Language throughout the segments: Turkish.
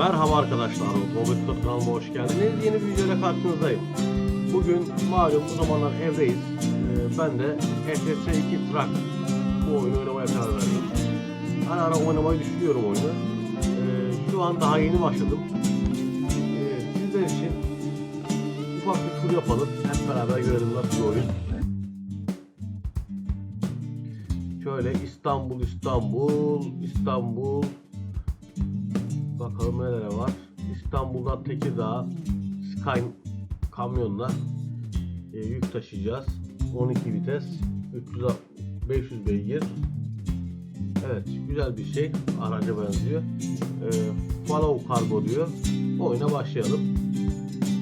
Merhaba arkadaşlar, Otomobil Tutu kanalıma hoş geldiniz. Yeni bir videoyla karşınızdayım. Bugün malum bu zamanlar evdeyiz. Ee, ben de ETS 2 Truck bu oyunu oynamaya karar verdim. Ara ara oynamayı düşünüyorum oyunu. Ee, şu an daha yeni başladım. Ee, sizler için ufak bir tur yapalım. Hep beraber görelim nasıl oyun. Şöyle İstanbul, İstanbul, İstanbul. Bakalım neler var. İstanbul'dan Tekirdağ Sky kamyonla e, yük taşıyacağız. 12 vites, 300 500 beygir. Evet, güzel bir şey. Araca benziyor. E, follow kargo diyor. Oyuna başlayalım.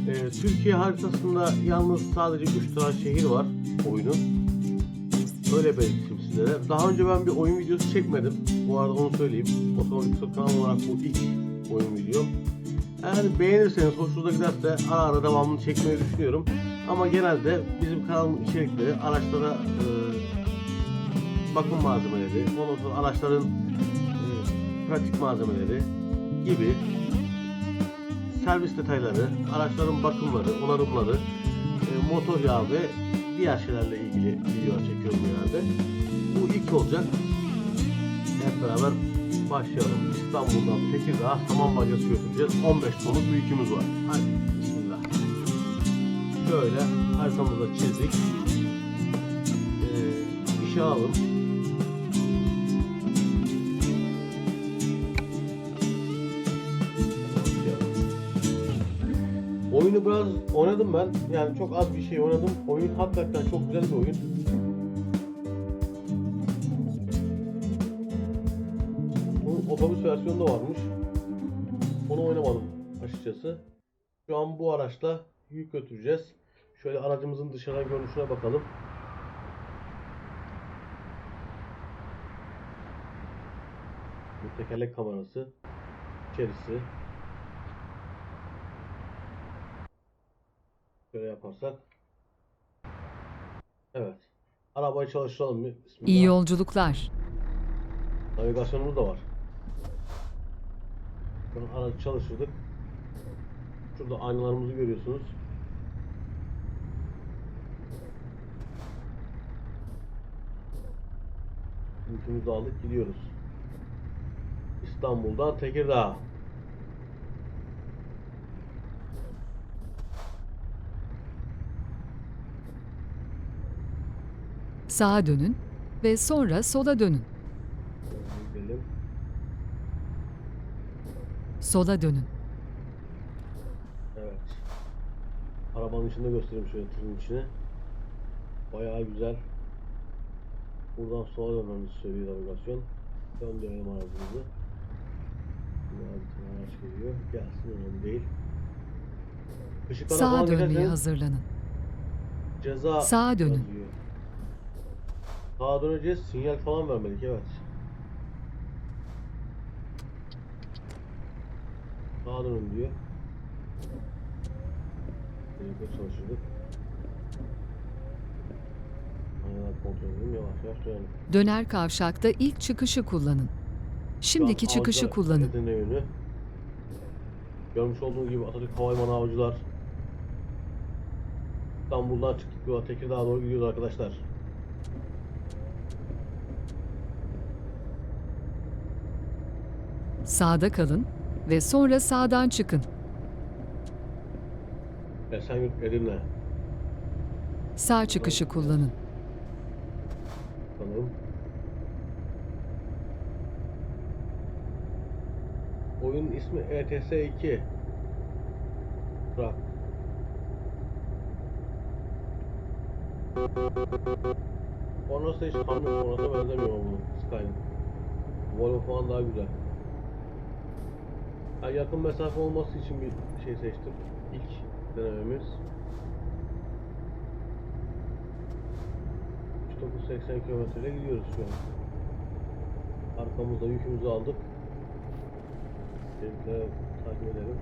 E, Türkiye haritasında yalnız sadece 3 tane şehir var oyunun. Öyle belirteyim sizlere. Daha önce ben bir oyun videosu çekmedim. Bu arada onu söyleyeyim. Otomobil kanal olarak bu ilk oyun videom. Eğer beğenirseniz, hoşunuza giderse ara ara devamını çekmeyi düşünüyorum. Ama genelde bizim kanalın içerikleri araçlara e, bakım malzemeleri, ondan sonra araçların e, pratik malzemeleri gibi servis detayları, araçların bakımları, onarımları, e, motor yağı ve diğer şeylerle ilgili videolar çekiyorum genelde. Bu ilk olacak. Hep beraber başlayalım. İstanbul'dan Tekirdağ saman bacası götüreceğiz. 15 tonluk bir yükümüz var. Hadi bismillah. Şöyle haritamızı da çizdik. Ee, işe alalım. Oyunu biraz oynadım ben. Yani çok az bir şey oynadım. Oyun hakikaten çok güzel bir oyun. Versiyonu da varmış. Onu oynamadım açıkçası. Şu an bu araçla yük götüreceğiz. Şöyle aracımızın dışarı görünüşüne bakalım. Bu tekerlek kamerası. içerisi. Şöyle yaparsak. Evet. Arabayı çalıştıralım. Bismillah. İyi yolculuklar. Navigasyonumuz da var. An aracı çalıştırdık. Şurada aynalarımızı görüyorsunuz. Yükümüzü aldık gidiyoruz. İstanbul'dan Tekirdağ. Sağa dönün ve sonra sola dönün. Şöyle gidelim. Sola dönün. Evet. Arabanın içinde göstereyim şöyle tırın içine. Bayağı güzel. Buradan sola dönmemizi söylüyor navigasyon. Döndürelim aracımızı. Araç geliyor. Gelsin önemli değil. Işıklara Sağa dönmeye hazırlanın. Ceza Sağa dönün. yazıyor. Sağa döneceğiz. Sinyal falan vermedik evet. Dönün diyor. Birlikte çalışırdık. Yavaş yavaş dönelim. Döner kavşakta ilk çıkışı kullanın. Şimdiki Şu an çıkışı Avcılar kullanın. Edirne yönü. Görmüş olduğunuz gibi Atatürk Havalimanı Avcılar. İstanbul'dan çıktık yola Tekirdağ'a doğru gidiyoruz arkadaşlar. Sağda kalın ve sonra sağdan çıkın. Esenyurt Edirne. Sağ çıkışı kullanın. Bakalım. Oyunun ismi ETS 2. Bırak. Da hiç kamyon orası benzemiyor bunun Skyline. Volvo falan daha güzel. Ha, yakın mesafe olması için bir şey seçtim. İlk denememiz. 3980 kilometreyle gidiyoruz şu an. Arkamızda yükümüzü aldık. Şöyle takip edelim.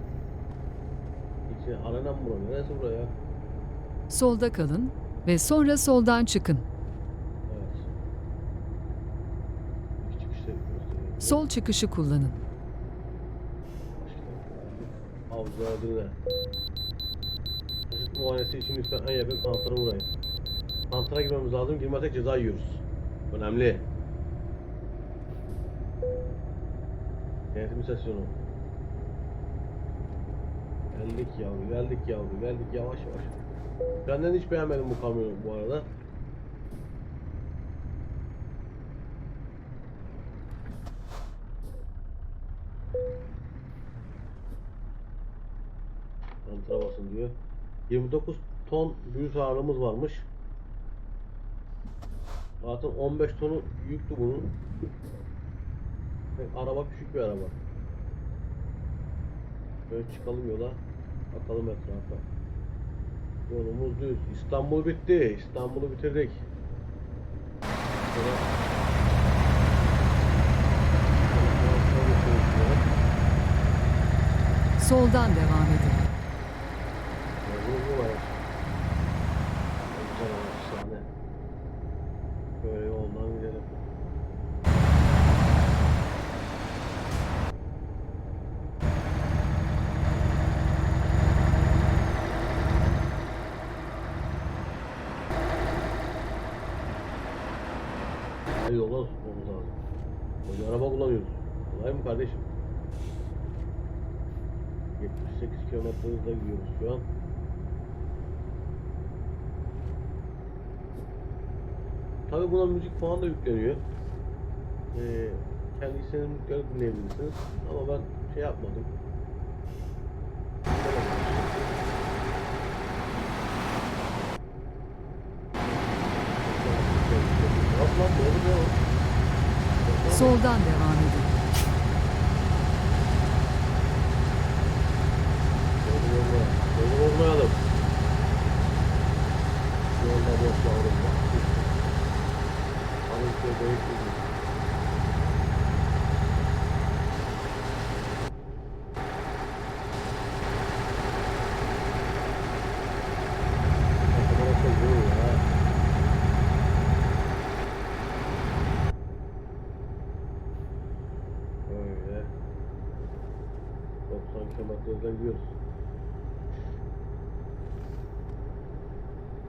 İçine arena mı bura? Neresi buraya? Solda kalın ve sonra soldan çıkın. Evet. İki çıkışta. Sol çıkışı kullanın. Avcılara dinle. Taşıt muayenesi için lütfen en yakın kanatlara uğrayın. Kanatlara girmemiz lazım. Girmezsek ceza yiyoruz. Önemli. Denetim istasyonu. Geldik yavru, geldik yavru, geldik yavaş yavaş. Benden hiç beğenmedim bu kamyonu bu arada. Diyor. 29 ton büyük ağırlığımız varmış. Zaten 15 tonu yüktü bunun. Ve araba küçük bir araba. Böyle çıkalım yola. Bakalım etrafa. Yolumuz düz. İstanbul bitti. İstanbul'u bitirdik. Şöyle- Soldan devam edin. Yolumuz bu var. Sahne. Böyle yoldan gidelim. Yoldan tutmamız lazım. Böyle araba kullanıyoruz. Kolay mı kardeşim? 78 km hızla gidiyoruz şu an. Tabii buna müzik falan da yükleniyor. Ee, kendi istediğiniz dinleyebilirsiniz. Ama ben şey yapmadım. Soldan devam edin. Yolu bozmayalım. Yolu bozmayalım. Yolda boş yavrum. Hanım şey büyük bir Öyle. 90 km hızla gidiyoruz.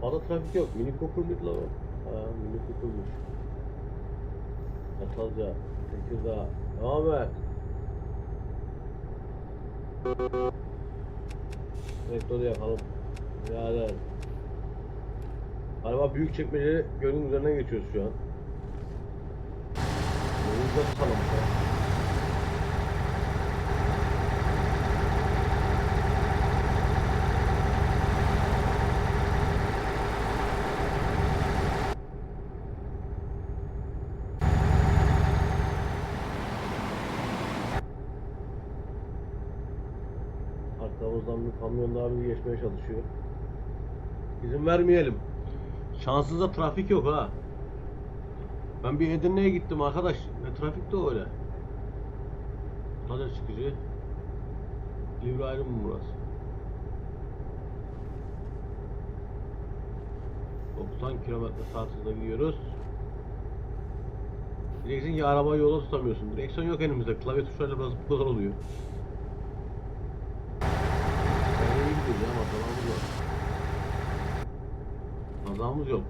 Fazla trafik yok. Mini Cooper mıydı lan o? Ha, Mini Cooper'mış. Çatalca, Tekirdağ. Devam et. Rektörü yakalım. Birader. Galiba büyük çekmece gölün üzerinden geçiyoruz şu an. Yolumuzda tutalım ya. Arkamızdan bir kamyon daha bir geçmeye çalışıyor. İzin vermeyelim. Şanssızda trafik yok ha. Ben bir Edirne'ye gittim arkadaş. Ne trafik de öyle. Lazer çıkıcı. Livre ayrı mı burası? 90 kilometre saat hızla gidiyoruz. Diyeceksin ki arabayı yola tutamıyorsun. Direksiyon yok elimizde. Klavye tuşlarıyla biraz bu kadar oluyor. Yani iyi gidiyoruz ya kazamız yok. Kazamız yok.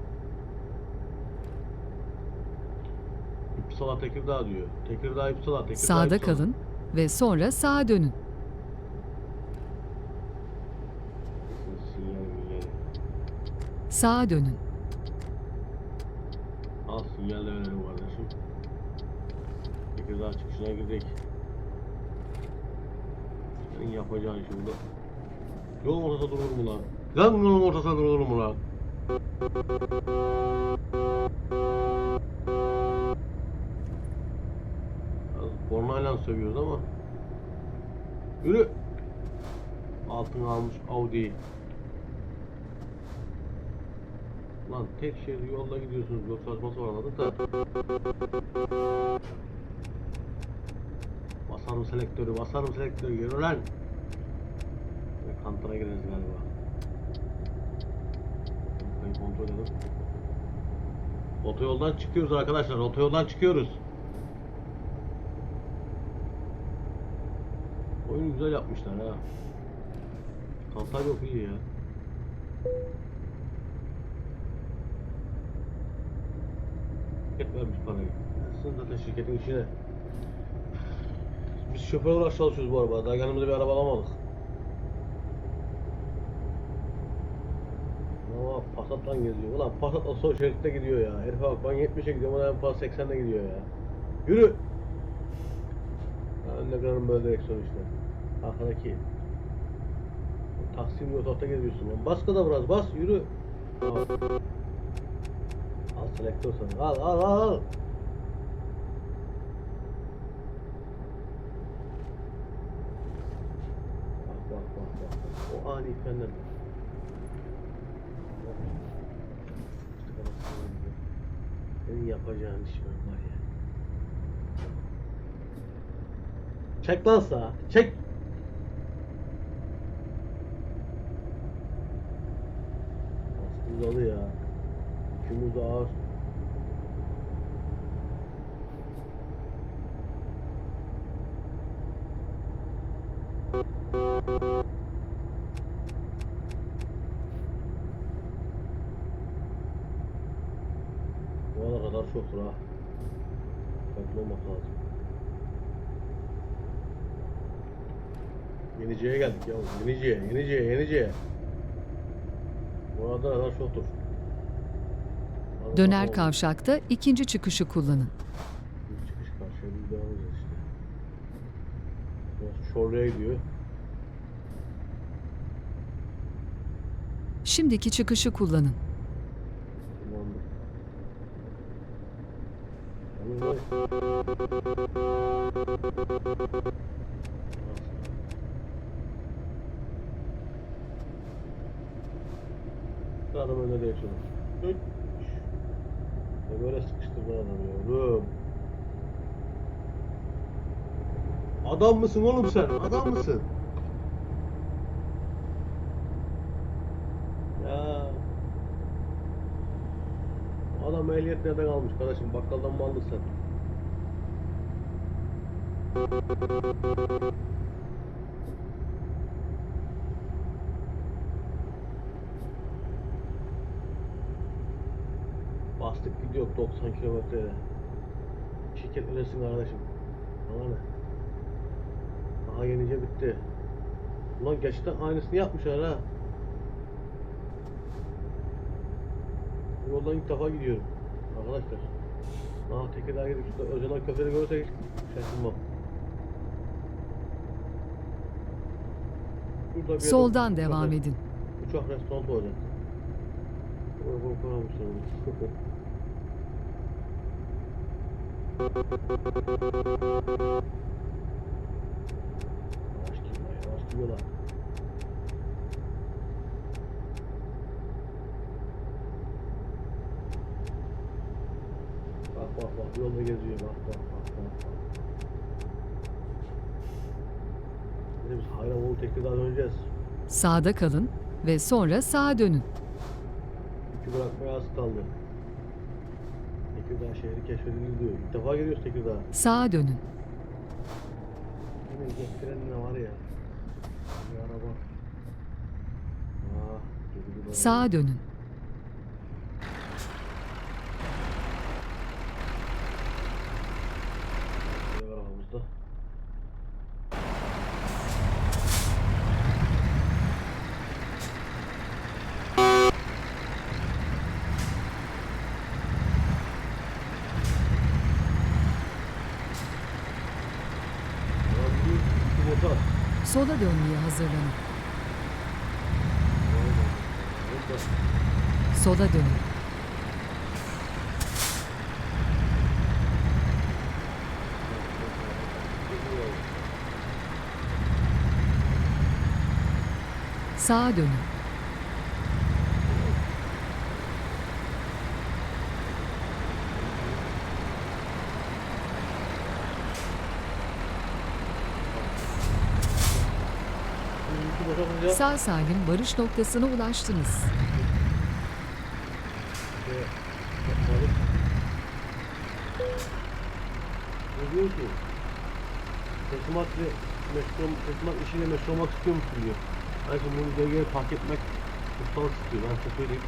İpsala Tekirdağ diyor. Tekirdağ İpsala Tekirdağ Sağda İpsala. kalın ve sonra sağa dönün. Sağa dönün. Al sinyal de verelim kardeşim. Tekirdağ çıkışına girdik. Senin yapacağın şimdi. Yolun ortasında durur mu lan? Lan yolun ortasında durur mu lan? Kornayla sövüyoruz ama. Yürü. Altın almış Audi. Lan tek şerit yolda gidiyorsunuz. Yok saçması var anladık da. Basarım selektörü, basarım selektörü. Yürü lan. Kantara gireriz galiba. Ben kontrol edelim. Otoyoldan çıkıyoruz arkadaşlar. Otoyoldan çıkıyoruz. Oyunu güzel yapmışlar ha. Kantar yok iyi ya. Şirket vermiş parayı. Aslında zaten şirketin içine. Biz şoför olarak çalışıyoruz bu arabada. Daha yanımızda bir araba alamadık. Ama Passat'tan geziyor. Ulan Passat o sol şeritte gidiyor ya. Herife bak ben 70'e gidiyorum. Ona Passat 80'de gidiyor ya. Yürü! Ha, önüne kırarım böyle direksiyon işte. Arkadaki. Taksim yolda geziyorsun. Lan bas da biraz bas yürü. Al selektör sana. Al al al al. Bak bak bak bak. O ani frenler. Senin yapacağın iş var ya. Çek lan sağa. Çek. Aslında ya. Yükümüz ağır. Bu ana kadar çoktur ha. Dikkatli olmak lazım. Yeniciye geldik ya. Yeniciye, Yeniciye, Yeniciye. Bu arada kadar çoktur. Hadi Döner bakalım. kavşakta ikinci çıkışı kullanın. Bir çıkış karşıya biz devam edeceğiz işte. Biraz Çorlu'ya gidiyor. Şimdiki çıkışı kullanın. Ne böyle sıkıştırdı adam ya. Oğlum. Adam mısın oğlum sen? Adam mısın? Ya. Adam ehliyet nereden almış kardeşim? Bakkaldan mı aldın sen? Gidiyor 90 kilometreyle. Şirket ödesin kardeşim. Bana ne? Daha yenice bitti. Ulan gerçekten aynısını yapmışlar ha. Bu yoldan ilk defa gidiyorum. Arkadaşlar. Aa Tekirdağ'a gidip şurada Öcalan köfteleri görürsek şaşırmam. Şurada bir yerde Soldan uçak devam res- edin. Uçak restoranı olacak. Oraya koy- gidiyorlar. Bak bak bak yolda geziyor bak bak bak bak. bak. Biz Hayramoğlu Tekirdağ'a döneceğiz. Sağda kalın ve sonra sağa dönün. Yükü bırakmaya az kaldı. Tekirdağ şehri keşfedildi diyor. İlk defa geliyoruz Tekirdağ'a. Sağa dönün. Yine getiren ne var ya? Bir araba. Ah, durdu böyle. Sağa dönün. Ne var arabamızda? Ulan bir- bir motor. Sola dönmeye hazırlanın. Sola dönün. Sağa dönün. Hızlıca- Sağ salim varış noktasına ulaştınız. Diyor ki? Teslimat ve meşgul, teslimat işiyle meşgul olmak istiyor musun diyor. Şimdi bunu geri fark etmek ustalık istiyor. Ben size söyleyeyim.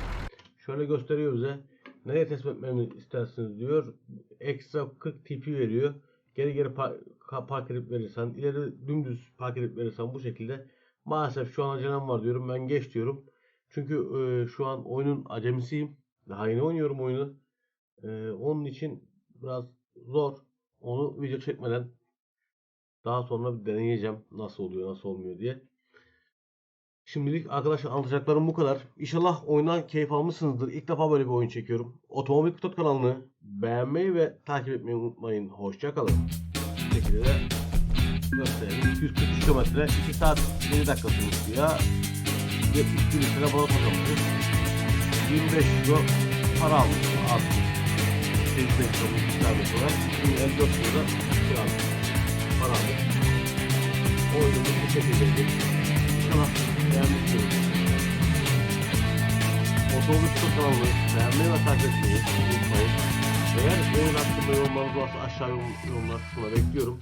Şöyle gösteriyor bize. Nereye teslim etmemi istersiniz diyor. Ekstra 40 tipi veriyor. Geri geri pa- ka- park edip verirsen, ileri dümdüz park edip verirsen bu şekilde. Maalesef şu an acelem var diyorum. Ben geç diyorum. Çünkü e, şu an oyunun acemisiyim. Daha yeni oynuyorum oyunu. E, onun için biraz zor. Onu video çekmeden daha sonra deneyeceğim. Nasıl oluyor, nasıl olmuyor diye. Şimdilik arkadaşlar anlatacaklarım bu kadar. İnşallah oyundan keyif almışsınızdır. İlk defa böyle bir oyun çekiyorum. Otomobil Kutot kanalını beğenmeyi ve takip etmeyi unutmayın. Hoşçakalın. Şekilde de gösterelim. 243 kilometre 2 saat 7 dakika sürmüştü ya. 70 bin lira bana kazanmışız. 25 euro para almıştım. Az. 85 euro bir sonra. 54 euro da şey aldım. Para aldım. Oyunumuz bu şekildeydi. İnşallah beğenmişsiniz. Otobüs kanalını beğenmeyi ve takip etmeyi unutmayın. Eğer oyun hakkında yorumlarınız varsa aşağı yorum- yorumlar kısmına bekliyorum.